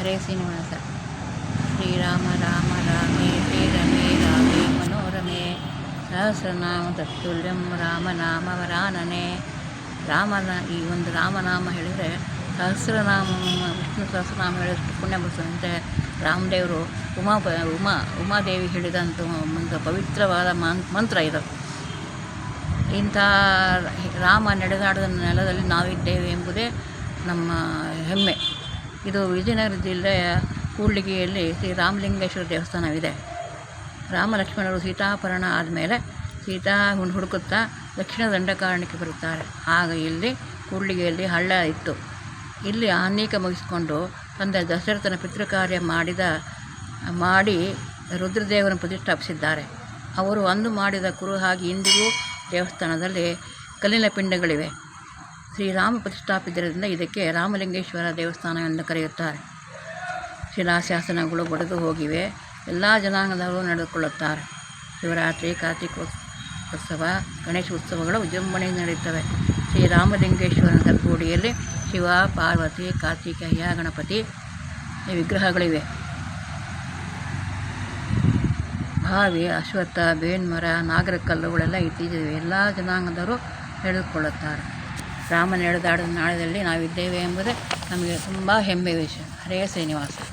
ಹರೇ ಶ್ರೀನಿವಾಸ. ಶ್ರೀರಾಮ, ರಾಮ, ರಾಮೇ ಶ್ರೀ ರಮೇ, ರಾಮೇ, ಮನೋರಮೇ, ಸಹಸ್ರನಾಮ ತತ್ತುಲ್ಯಂ ರಾಮನಾಮ, ವರಾನನೆ. ರಾಮನ, ಈ ಒಂದು ರಾಮನಾಮ ಹೇಳಿದರೆ ಸಹಸ್ರನಾಮ, ವಿಷ್ಣು ಸಹಸ್ರನಾಮ ಹೇಳಿದಷ್ಟು ಪುಣ್ಯ ಬರ್ತದಂತೆ ರಾಮದೇವರು ಉಮಾ ಪ ಉಮಾ, ಉಮಾದೇವಿ ಹೇಳಿದಂಥ ಒಂದು ಪವಿತ್ರವಾದ ಮಂತ್ರ ಇದು. ಇಂಥ ರಾಮ ನಡೆದಾಡದ ನೆಲದಲ್ಲಿ ನಾವಿದ್ದೇವೆ ಎಂಬುದೇ ನಮ್ಮ ಹೆಮ್ಮೆ. ಇದು ವಿಜಯನಗರ ಜಿಲ್ಲೆಯ ಕೂಡ್ಲಿಗಿಯಲ್ಲಿ ಶ್ರೀ ರಾಮಲಿಂಗೇಶ್ವರ ದೇವಸ್ಥಾನವಿದೆ. ರಾಮ ಲಕ್ಷ್ಮಣರು ಸೀತಾಪರಣ ಆದಮೇಲೆ ಸೀತಾ ಹುಣ್ಣು ಹುಡುಕುತ್ತಾ ದಕ್ಷಿಣ ದಂಡಕಾರಣ್ಯಕ್ಕೆ ಬರುತ್ತಾರೆ. ಆಗ ಇಲ್ಲಿ ಕೂಡ್ಲಿಗೆಯಲ್ಲಿ ಹಳ್ಳ ಇತ್ತು. ಇಲ್ಲಿ ಆನೇಕ ಮುಗಿಸಿಕೊಂಡು ತಂದೆ ದಶರಥನ ಪಿತೃಕಾರ್ಯ ಮಾಡಿದ, ಮಾಡಿ ರುದ್ರದೇವರನ್ನು ಪ್ರತಿಷ್ಠಾಪಿಸಿದ್ದಾರೆ. ಅವರು ಅಂದು ಮಾಡಿದ ಕುರುಹಾಗಿ ಇಂದಿಗೂ ದೇವಸ್ಥಾನದಲ್ಲಿ ಕಲ್ಲಿನ ಪಿಂಡಗಳಿವೆ. ಶ್ರೀರಾಮ ಪ್ರತಿಷ್ಠಾಪಿದ್ದರಿಂದ ಇದಕ್ಕೆ ರಾಮಲಿಂಗೇಶ್ವರ ದೇವಸ್ಥಾನ ಎಂದು ಕರೆಯುತ್ತಾರೆ. ಶಿಲಾಶಾಸನಗಳು ಒಡೆದು ಹೋಗಿವೆ. ಎಲ್ಲ ಜನಾಂಗದವರು ನಡೆದುಕೊಳ್ಳುತ್ತಾರೆ. ಶಿವರಾತ್ರಿ, ಕಾರ್ತಿಕೋತ್ಸವ, ಗಣೇಶ ಉತ್ಸವಗಳು ವಿಜೃಂಭಣೆಯಿಂದ ನಡೆಯುತ್ತವೆ. ಶ್ರೀರಾಮಲಿಂಗೇಶ್ವರನ ಗರ್ಭಗುಡಿಯಲ್ಲಿ ಶಿವ, ಪಾರ್ವತಿ, ಕಾರ್ತಿಕೇಯ, ಗಣಪತಿ ವಿಗ್ರಹಗಳಿವೆ. ಬಾವಿ, ಅಶ್ವತ್ಥ, ಬೇನ್ಮರ ನಾಗರ ಕಲ್ಲುಗಳೆಲ್ಲ ಇತ್ತೀಚಿವೆ ಎಲ್ಲ ಜನಾಂಗದವರು ನಡೆದುಕೊಳ್ಳುತ್ತಾರೆ. ರಾಮನ ನಡೆದಾಡಿದ ನಾಳದಲ್ಲಿ ನಾವಿದ್ದೇವೆ ಎಂಬುದೇ ನಮಗೆ ತುಂಬ ಹೆಮ್ಮೆಯ ವಿಷಯ. ಹರೇ ಶ್ರೀನಿವಾಸ.